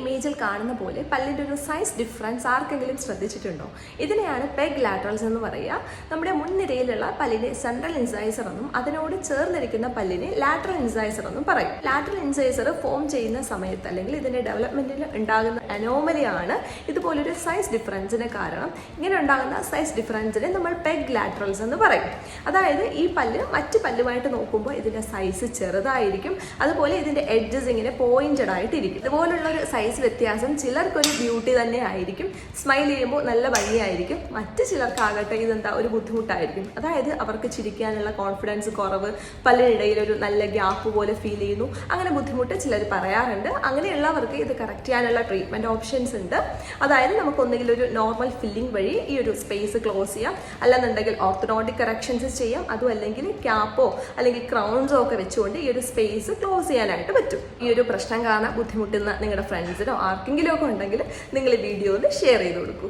ഇമേജിൽ കാണുന്ന പോലെ പല്ലിന്റെ ഒരു സൈസ് ഡിഫറൻസ് ആർക്കെങ്കിലും ശ്രദ്ധിച്ചിട്ടുണ്ടോ? ഇതിനെയാണ് പെഗ് ലാറ്ററൽസ് എന്ന് പറയുക. നമ്മുടെ മുൻനിരയിലുള്ള പല്ലിനെ സെൻട്രൽ ഇൻസൈസർ എന്നും അതിനോട് ചേർന്നിരിക്കുന്ന പല്ലിനെ ലാറ്ററൽ ഇൻസൈസർ എന്നും പറയും. ലാറ്ററൽ ഇൻസൈസർ ഫോം ചെയ്യുന്ന സമയത്ത് അല്ലെങ്കിൽ ഇതിന്റെ ഡെവലപ്മെന്റിൽ ഉണ്ടാകുന്ന അനോമലിയാണ് ഇതുപോലൊരു സൈസ് ഡിഫറൻസിന് കാരണം. ഇങ്ങനെ ഉണ്ടാകുന്ന സൈസ് ഡിഫറൻസിനെ നമ്മൾ പെഗ് ലാറ്ററൽസ് എന്ന് പറയും. അതായത് ഈ പല്ല് മറ്റ് പല്ലുമായിട്ട് നോക്കുമ്പോൾ ഇതിന്റെ സൈസ് ചെറുതായിരിക്കും. അതുപോലെ ഇതിന്റെ എഡ്ജസ് ഇങ്ങനെ പോയിന്റഡ് ആയിട്ടിരിക്കും. ഇതുപോലുള്ള ഒരു സൈസ് വ്യത്യാസം ചിലർക്കൊരു ബ്യൂട്ടി തന്നെ ആയിരിക്കും സ്മൈൽ ചെയ്യുമ്പോൾ നല്ല ഭംഗിയായിരിക്കും. മറ്റ് ചിലർക്കാകട്ടെ ഇതെന്താ ഒരു ബുദ്ധിമുട്ടായിരിക്കും. അതായത് അവർക്ക് ചിരിക്കാനുള്ള കോൺഫിഡൻസ് കുറവ് പലരിടയിൽ ഒരു നല്ല ഗ്യാപ്പ് പോലെ ഫീൽ ചെയ്യുന്നു. അങ്ങനെ ബുദ്ധിമുട്ട് ചിലർ പറയാറുണ്ട്. അങ്ങനെയുള്ളവർക്ക് ഇത് കറക്റ്റ് ചെയ്യാനുള്ള ട്രീറ്റ്മെന്റ് ഓപ്ഷൻസ് ഉണ്ട്. അതായത് നമുക്കൊന്നുകിൽ ഒരു നോർമൽ ഫില്ലിംഗ് വഴി ഈ ഒരു സ്പേസ് ക്ലോസ് ചെയ്യാം. അല്ലെന്നുണ്ടെങ്കിൽ ഓർത്തഡോണ്ടിക് കറക്ഷൻസ് ചെയ്യാം. അതും അല്ലെങ്കിൽ ക്യാപ്പോ അല്ലെങ്കിൽ ക്രൗൺസോ ഒക്കെ വെച്ചുകൊണ്ട് ഈ ഒരു സ്പേസ് ക്ലോസ് ചെയ്യാനായിട്ട് പറ്റും. ഈ ഒരു പ്രശ്നം കാരണം ബുദ്ധിമുട്ടുന്ന നിങ്ങളുടെ ഫ്രണ്ട്സിനോ ആർക്കെങ്കിലും ഒക്കെ ഉണ്ടെങ്കിൽ നിങ്ങൾ വീഡിയോ ഒന്ന് ഷെയർ ചെയ്ത് കൊടുക്കൂ.